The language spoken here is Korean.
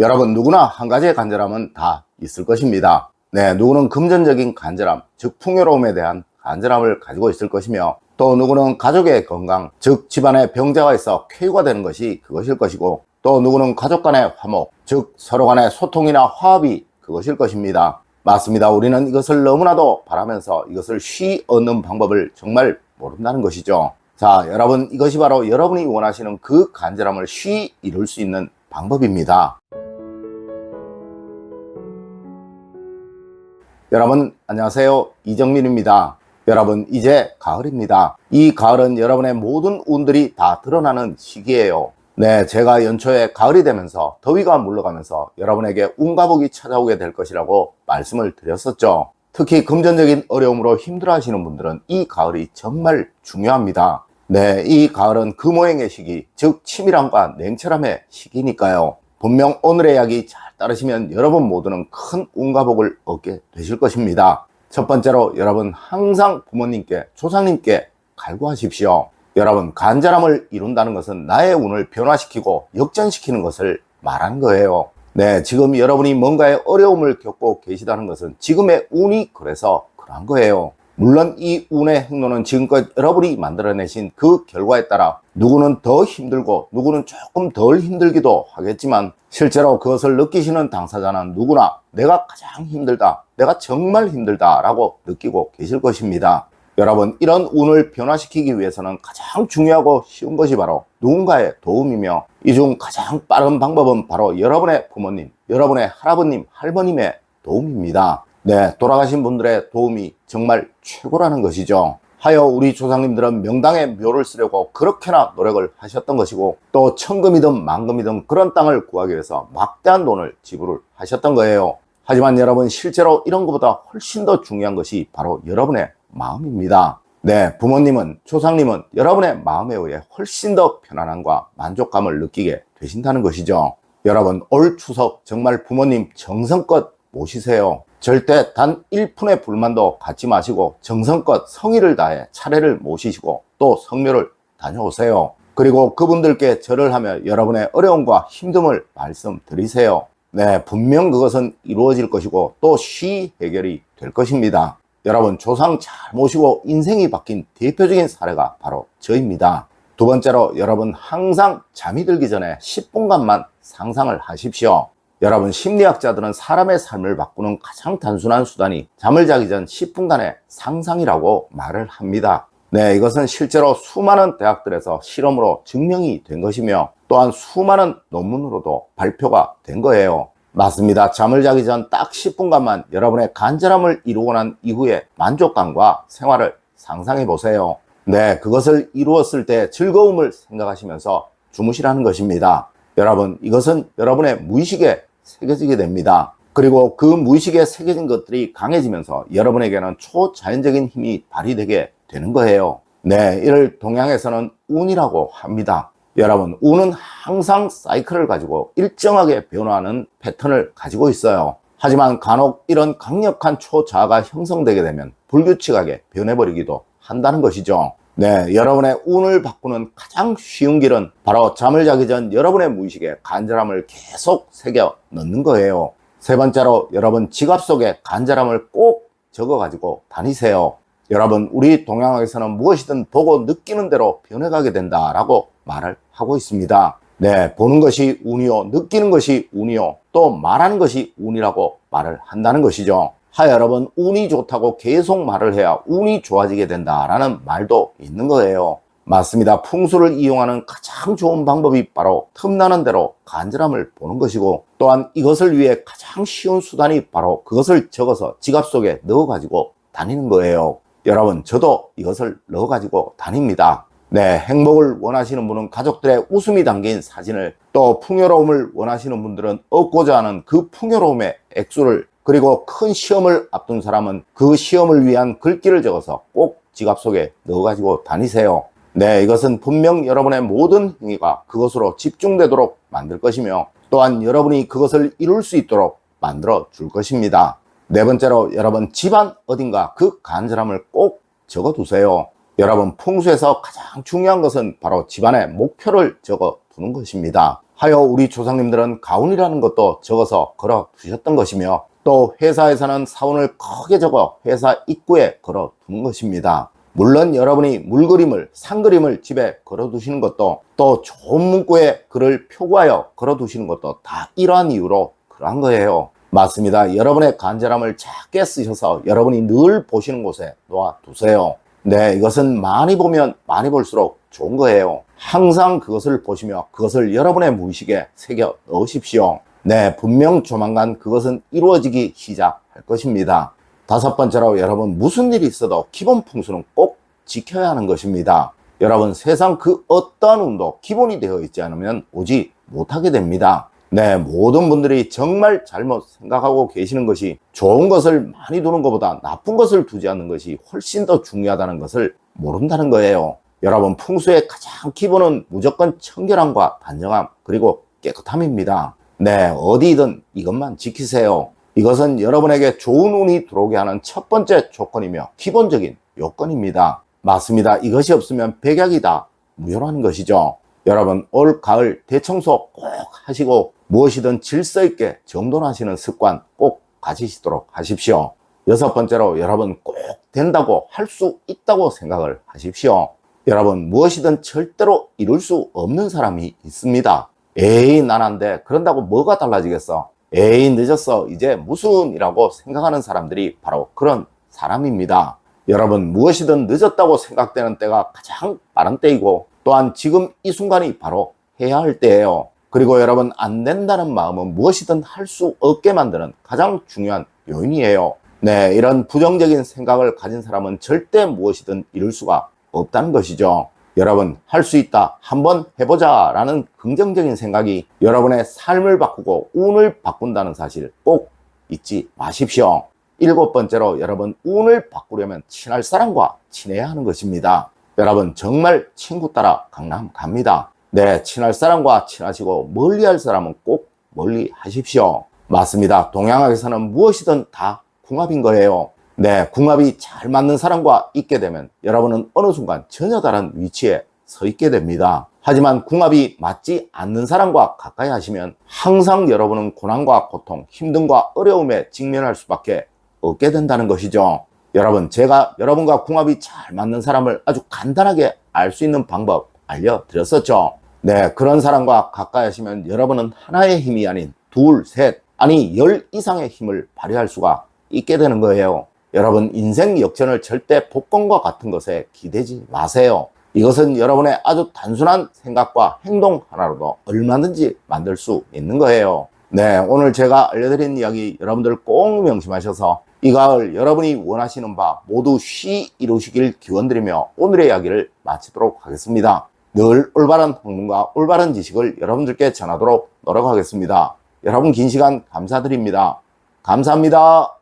여러분 누구나 한 가지의 간절함은 다 있을 것입니다. 네, 누구는 금전적인 간절함, 즉 풍요로움에 대한 간절함을 가지고 있을 것이며 또 누구는 가족의 건강, 즉 집안에 병자가 있어 쾌유가 되는 것이 그것일 것이고 또 누구는 가족 간의 화목, 즉 서로 간의 소통이나 화합이 그것일 것입니다. 맞습니다. 우리는 이것을 너무나도 바라면서 이것을 쉬 얻는 방법을 정말 모른다는 것이죠. 자, 여러분 이것이 바로 여러분이 원하시는 그 간절함을 쉬 이룰 수 있는 방법입니다. 여러분 안녕하세요. 이정민입니다. 여러분 이제 가을입니다. 이 가을은 여러분의 모든 운들이 다 드러나는 시기예요. 네 제가 연초에 가을이 되면서 더위가 물러가면서 여러분에게 운가복이 찾아오게 될 것이라고 말씀을 드렸었죠. 특히 금전적인 어려움으로 힘들어 하시는 분들은 이 가을이 정말 중요합니다. 네, 이 가을은 금오행의 시기, 즉 치밀함과 냉철함의 시기니까요. 분명 오늘의 이야기 잘 따르시면 여러분 모두는 큰 운가복을 얻게 되실 것입니다. 첫 번째로 여러분 항상 부모님께, 조상님께 갈구하십시오. 여러분 간절함을 이룬다는 것은 나의 운을 변화시키고 역전시키는 것을 말하는 거예요. 네, 지금 여러분이 뭔가의 어려움을 겪고 계시다는 것은 지금의 운이 그래서 그런 거예요. 물론 이 운의 행로는 지금껏 여러분이 만들어내신 그 결과에 따라 누구는 더 힘들고 누구는 조금 덜 힘들기도 하겠지만 실제로 그것을 느끼시는 당사자는 누구나 내가 가장 힘들다, 내가 정말 힘들다 라고 느끼고 계실 것입니다. 여러분, 이런 운을 변화시키기 위해서는 가장 중요하고 쉬운 것이 바로 누군가의 도움이며 이 중 가장 빠른 방법은 바로 여러분의 부모님, 여러분의 할아버님, 할머님의 도움입니다. 네, 돌아가신 분들의 도움이 정말 최고라는 것이죠. 하여 우리 조상님들은 명당에 묘를 쓰려고 그렇게나 노력을 하셨던 것이고 또 천금이든 만금이든 그런 땅을 구하기 위해서 막대한 돈을 지불을 하셨던 거예요. 하지만 여러분 실제로 이런 것보다 훨씬 더 중요한 것이 바로 여러분의 마음입니다. 네, 부모님은 조상님은 여러분의 마음에 의해 훨씬 더 편안함과 만족감을 느끼게 되신다는 것이죠. 여러분 올 추석 정말 부모님 정성껏 모시세요. 절대 단 1푼의 불만도 갖지 마시고 정성껏 성의를 다해 차례를 모시시고 또 성묘를 다녀오세요. 그리고 그분들께 절을 하며 여러분의 어려움과 힘듦을 말씀드리세요. 네, 분명 그것은 이루어질 것이고 또 쉬 해결이 될 것입니다. 여러분 조상 잘 모시고 인생이 바뀐 대표적인 사례가 바로 저입니다. 두 번째로 여러분 항상 잠이 들기 전에 10분간만 상상을 하십시오. 여러분 심리학자들은 사람의 삶을 바꾸는 가장 단순한 수단이 잠을 자기 전 10분간의 상상이라고 말을 합니다. 네, 이것은 실제로 수많은 대학들에서 실험으로 증명이 된 것이며 또한 수많은 논문으로도 발표가 된 거예요. 맞습니다. 잠을 자기 전 딱 10분간만 여러분의 간절함을 이루고 난 이후에 만족감과 생활을 상상해 보세요. 네, 그것을 이루었을 때 즐거움을 생각하시면서 주무시라는 것입니다. 여러분, 이것은 여러분의 무의식에 새겨지게 됩니다. 그리고 그 무의식에 새겨진 것들이 강해지면서 여러분에게는 초자연적인 힘이 발휘되게 되는 거예요. 네, 이를 동양에서는 운이라고 합니다. 여러분, 운은 항상 사이클을 가지고 일정하게 변화하는 패턴을 가지고 있어요. 하지만 간혹 이런 강력한 초자아가 형성되게 되면 불규칙하게 변해버리기도 한다는 것이죠. 네, 여러분의 운을 바꾸는 가장 쉬운 길은 바로 잠을 자기 전 여러분의 무의식에 간절함을 계속 새겨 넣는 거예요. 세 번째로 여러분 지갑 속에 간절함을 꼭 적어 가지고 다니세요. 여러분, 우리 동양학에서는 무엇이든 보고 느끼는 대로 변해가게 된다라고 말을 하고 있습니다. 네, 보는 것이 운이요, 느끼는 것이 운이요, 또 말하는 것이 운이라고 말을 한다는 것이죠. 하여 여러분, 운이 좋다고 계속 말을 해야 운이 좋아지게 된다라는 말도 있는 거예요. 맞습니다. 풍수를 이용하는 가장 좋은 방법이 바로 틈나는 대로 간절함을 보는 것이고 또한 이것을 위해 가장 쉬운 수단이 바로 그것을 적어서 지갑 속에 넣어가지고 다니는 거예요. 여러분, 저도 이것을 넣어가지고 다닙니다. 네, 행복을 원하시는 분은 가족들의 웃음이 담긴 사진을 또 풍요로움을 원하시는 분들은 얻고자 하는 그 풍요로움의 액수를 그리고 큰 시험을 앞둔 사람은 그 시험을 위한 글귀를 적어서 꼭 지갑 속에 넣어가지고 다니세요. 네, 이것은 분명 여러분의 모든 행위가 그것으로 집중되도록 만들 것이며 또한 여러분이 그것을 이룰 수 있도록 만들어 줄 것입니다. 네 번째로 여러분 집안 어딘가 그 간절함을 꼭 적어 두세요. 여러분 풍수에서 가장 중요한 것은 바로 집안의 목표를 적어 두는 것입니다. 하여 우리 조상님들은 가운이라는 것도 적어서 걸어 두셨던 것이며 또 회사에서는 사원을 크게 적어 회사 입구에 걸어 두는 것입니다. 물론 여러분이 물그림을 상그림을 집에 걸어 두시는 것도 또 좋은 문구에 글을 표구하여 걸어 두시는 것도 다 이러한 이유로 그러한 거예요. 맞습니다. 여러분의 간절함을 작게 쓰셔서 여러분이 늘 보시는 곳에 놓아 두세요. 네, 이것은 많이 보면 많이 볼수록 좋은 거예요. 항상 그것을 보시며 그것을 여러분의 무의식에 새겨 넣으십시오. 네, 분명 조만간 그것은 이루어지기 시작할 것입니다. 다섯 번째로 여러분 무슨 일이 있어도 기본 풍수는 꼭 지켜야 하는 것입니다. 여러분 세상 그 어떠한 운도 기본이 되어 있지 않으면 오지 못하게 됩니다. 네, 모든 분들이 정말 잘못 생각하고 계시는 것이 좋은 것을 많이 두는 것보다 나쁜 것을 두지 않는 것이 훨씬 더 중요하다는 것을 모른다는 거예요. 여러분, 풍수의 가장 기본은 무조건 청결함과 단정함, 그리고 깨끗함입니다. 네, 어디든 이것만 지키세요. 이것은 여러분에게 좋은 운이 들어오게 하는 첫 번째 조건이며 기본적인 요건입니다. 맞습니다. 이것이 없으면 백약이다. 무효라는 것이죠. 여러분, 올 가을 대청소 꼭 하시고 무엇이든 질서 있게 정돈하시는 습관 꼭 가지시도록 하십시오. 여섯 번째로 여러분 꼭 된다고 할 수 있다고 생각을 하십시오. 여러분 무엇이든 절대로 이룰 수 없는 사람이 있습니다. 에이 난안 돼. 그런다고 뭐가 달라지겠어? 에이 늦었어. 이제 무슨 이라고 생각하는 사람들이 바로 그런 사람입니다. 여러분 무엇이든 늦었다고 생각되는 때가 가장 빠른 때이고 또한 지금 이 순간이 바로 해야 할 때예요. 그리고 여러분 안 된다는 마음은 무엇이든 할 수 없게 만드는 가장 중요한 요인이에요. 네, 이런 부정적인 생각을 가진 사람은 절대 무엇이든 이룰 수가 없다는 것이죠. 여러분 할 수 있다 한번 해보자 라는 긍정적인 생각이 여러분의 삶을 바꾸고 운을 바꾼다는 사실 꼭 잊지 마십시오. 일곱 번째로 여러분 운을 바꾸려면 친할 사람과 친해야 하는 것입니다. 여러분 정말 친구 따라 강남 갑니다. 네, 친할 사람과 친하시고 멀리 할 사람은 꼭 멀리 하십시오. 맞습니다. 동양학에서는 무엇이든 다 궁합인 거예요. 네, 궁합이 잘 맞는 사람과 있게 되면 여러분은 어느 순간 전혀 다른 위치에 서 있게 됩니다. 하지만 궁합이 맞지 않는 사람과 가까이 하시면 항상 여러분은 고난과 고통, 힘듦과 어려움에 직면할 수밖에 없게 된다는 것이죠. 여러분, 제가 여러분과 궁합이 잘 맞는 사람을 아주 간단하게 알 수 있는 방법 알려드렸었죠. 네, 그런 사람과 가까이 하시면 여러분은 하나의 힘이 아닌 둘, 셋, 아니 열 이상의 힘을 발휘할 수가 있게 되는 거예요. 여러분, 인생 역전을 절대 복권과 같은 것에 기대지 마세요. 이것은 여러분의 아주 단순한 생각과 행동 하나로도 얼마든지 만들 수 있는 거예요. 네, 오늘 제가 알려드린 이야기 여러분들 꼭 명심하셔서 이 가을 여러분이 원하시는 바 모두 쉬 이루시길 기원드리며 오늘의 이야기를 마치도록 하겠습니다. 늘 올바른 학문과 올바른 지식을 여러분들께 전하도록 노력하겠습니다. 여러분 긴 시간 감사드립니다. 감사합니다.